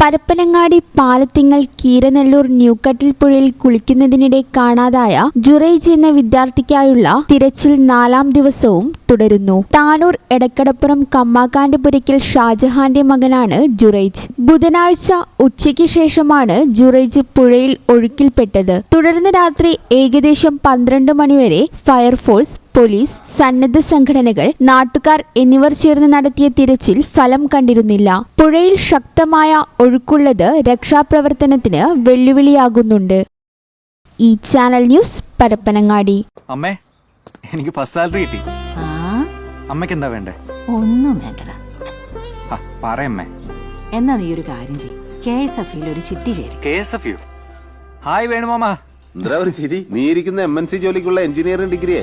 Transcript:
പരപ്പനങ്ങാടി പാലത്തിങ്ങൽ കീരനെല്ലൂർ ന്യൂക്കട്ടിൽ പുഴയിൽ കുളിക്കുന്നതിനിടെ കാണാതായ ജുറൈജ് എന്ന വിദ്യാർത്ഥിക്കായുള്ള തിരച്ചിൽ നാലാം ദിവസവും തുടരുന്നു. താനൂർ എടക്കടപ്പുറം കമ്മാക്കാണ്ടുപുരയ്ക്കൽ ഷാജഹാന്റെ മകനാണ് ജുറൈജ്. ബുധനാഴ്ച ഉച്ചയ്ക്ക് ശേഷമാണ് ജുറൈജ് പുഴയിൽ ഒഴുക്കിൽപ്പെട്ടത്. തുടർന്ന് രാത്രി ഏകദേശം പന്ത്രണ്ട് മണിവരെ ഫയർഫോഴ്സ് പോലീസ് സന്നദ്ധ സംഘടനകൾ നാട്ടുകാർ എന്നിവർ ചേർന്ന് നടത്തിയ തിരച്ചിൽ ഫലം കണ്ടിരുന്നില്ല. പുഴയിൽ ശക്തമായ ഒഴുക്കുള്ളത് രക്ഷാപ്രവർത്തനത്തിന് വെല്ലുവിളിയാകുന്നുണ്ട്. ഈ ചാനൽ ന്യൂസ് പരപ്പനങ്ങാടി. അമ്മേ എനിക്ക് ഫസ്റ്റ് സാലറി കിട്ടി. ആ? അമ്മയ്ക്ക് എന്താ വേണ്ടേ? ഒന്നും വേണ്ടടാ. പറയമ്മേ എന്നാ നീ ഒരു കാര്യം ചെയ് കെ എസ് എഫ് ഒരു ചിട്ടി ചേരി. K S F U? Hi വേണുമാമ. എന്താ ഒരു ചിരി? നീ ഇരിക്കുന്ന എം എൻ സി ജോലിക്കുള്ള എഞ്ചിനീയറിംഗ് ഡിഗ്രിയെ.